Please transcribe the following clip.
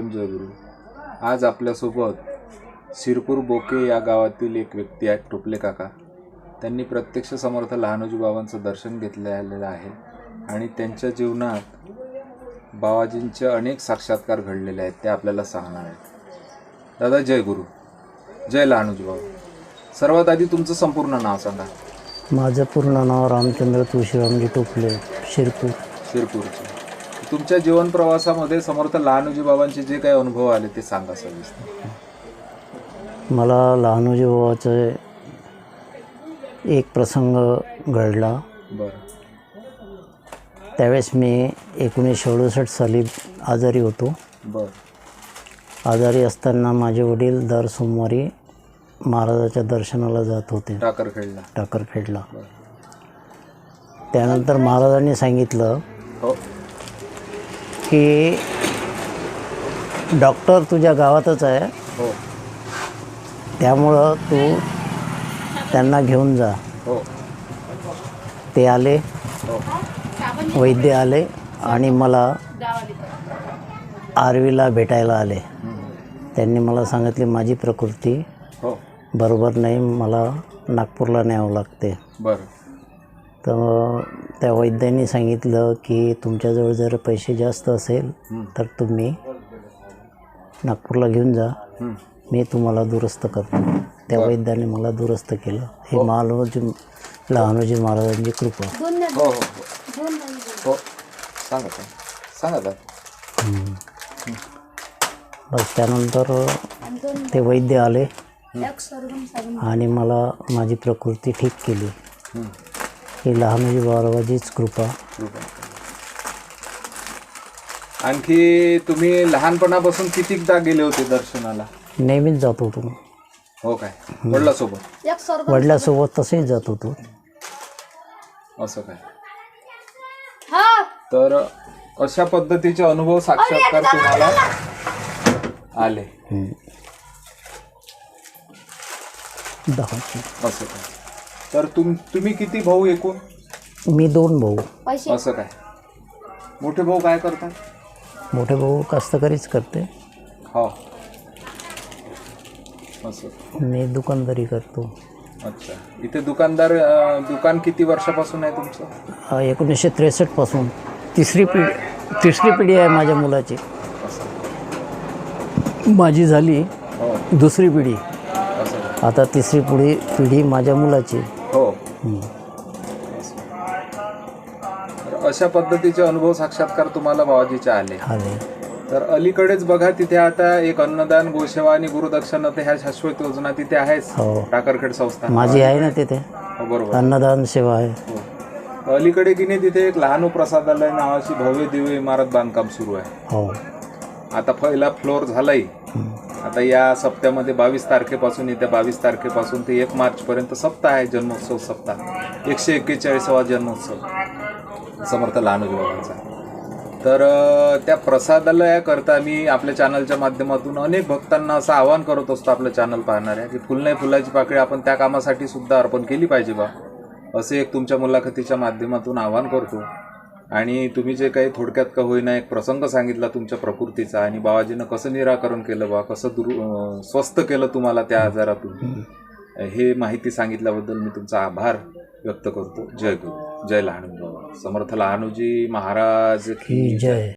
सप्रेम जयगुरु आज आपल्यासोबत शिरपूर बोके या गावातील एक व्यक्ती आहेत टोपले काका. त्यांनी प्रत्यक्ष समर्थ लहानोजी बाबांचं दर्शन घेतलेलं आहे आणि त्यांच्या जीवनात बाबाजींचे अनेक साक्षात्कार घडलेले आहेत ते आपल्याला सांगणार आहेत. दादा जय गुरु. जय लहानोजी बाबा. सर्वात आधी तुमचं संपूर्ण नाव सांगा. माझं पूर्ण नाव रामचंद्र तुळशीरामजी टोपले शिरपूर. शिरपूरचे. तुमच्या जीवन प्रवासामध्ये समर्थ लहानोजी बाबांचे जे काही अनुभव आले ते सांगा सविस्तर मला लहानोजी बाबाचं एक प्रसंग घडला. बरं. त्यावेळेस मी एकोणीसशे अडुसष्ट साली आजारी होतो. बरं. आजारी असताना माझे वडील दर सोमवारी महाराजाच्या दर्शनाला जात होते. टाकर खेळला टाकरखेडला त्यानंतर महाराजांनी सांगितलं हो. की डॉक्टर तुझ्या गावातच आहे. हो. त्यामुळं तू त्यांना घेऊन जा. हो. ते आले. हो. वैद्य आले आणि मला आर्वीला भेटायला आले. त्यांनी मला सांगितले माझी प्रकृती हो. बरोबर नाही मला नागपूरला न्यावं लागते. बरं. तर त्या वैद्यांनी सांगितलं की तुमच्याजवळ जर पैसे जास्त असेल. तर तुम्ही नागपूरला घेऊन जा. मी तुम्हाला दुरुस्त करतो. त्या वैद्याने मला दुरुस्त केलं. हे महालोजी लहानोजी महाराजांची कृपा हो हो हो. हो. सांगा सांगा. बस त्यानंतर ते वैद्य आले. आणि मला माझी प्रकृती ठीक केली. ही लहानोजी बाबाजीच कृपा. कृपा. आणखी तुम्ही लहानपणापासून कितीकदा गेले होते दर्शनाला? नेहमीच जात होतो. हो काय? वडिलासोबत? वडिलासोबत तसेच जात होतो. असं काय? तर अशा पद्धतीचे अनुभव साक्षात्कार तुम्हाला आले. हम्म. दहा. असं काय? तर तुम तुम्ही किती भाऊ एकूण? मी दोन भाऊ. असं काय? मोठे भाऊ काय करतात? मोठे भाऊ कास्तकारीच करते. हो. असं. मी दुकानदारी करतो. अच्छा. इथे दुकानदार अं, दुकान किती वर्षापासून आहे तुमचं? हा, एकोणीसशे त्रेसष्टपासून तिसरी पिढी तिसरी पिढी आहे माझ्या मुलाची. माझी झाली हो. दुसरी पिढी. असं. आता तिसरी पिढी पिढी माझ्या मुलाची. तर अशा पद्धतीचे अनुभव साक्षात्कार तुम्हाला बाबाजीचे आले. आले. तर अलीकडेच बघा तिथे आता एक अन्नदान गोसेवा आणि गुरुदक्षिणा ह्या शाश्वत योजना तिथे आहेच हो. टाकरखेड संस्था माझी आहे ना तिथे. हो, बरोबर. अन्नदान सेवा आहे. हो. अलीकडे की नाही तिथे एक लहान प्रसादालय नावाची भव्य दिव्य इमारत बांधकाम सुरू आहे. हो. आता पहिला फ्लोअर झालाय. हम्म. आता या सप्त्यामध्ये बावीस तारखेपासून येत्या बावीस तारखेपासून ते एक मार्चपर्यंत सप्ताह आहे जन्मोत्सव सप्ताह. एकशे एक्केचाळीसावा जन्मोत्सव. समर्थ लहानोजीबाबांचा तर त्या प्रसादालयाकरता मी आपल्या चॅनलच्या माध्यमातून अनेक भक्तांना असं आवाहन करत असतो आपलं चॅनल पाहणाऱ्या की फुल नाही फुलाची पाकळी आपण त्या कामासाठी सुद्धा अर्पण केली पाहिजे बा. असे एक तुमच्या मुलाखतीच्या माध्यमातून आवाहन करतो. आणि तुम्ही जे काही थोडक्यात का होईना एक प्रसंग सांगितला तुमच्या प्रकृतीचा आणि बाबाजीनं कसं निराकरण केलं बा कसं दुर स्वस्थ केलं तुम्हाला त्या आजारातून? हे माहिती सांगितल्याबद्दल मी तुमचा आभार व्यक्त करतो. जय गुरु. जय लहानू बाबा समर्थ लहानूजी महाराज की जय.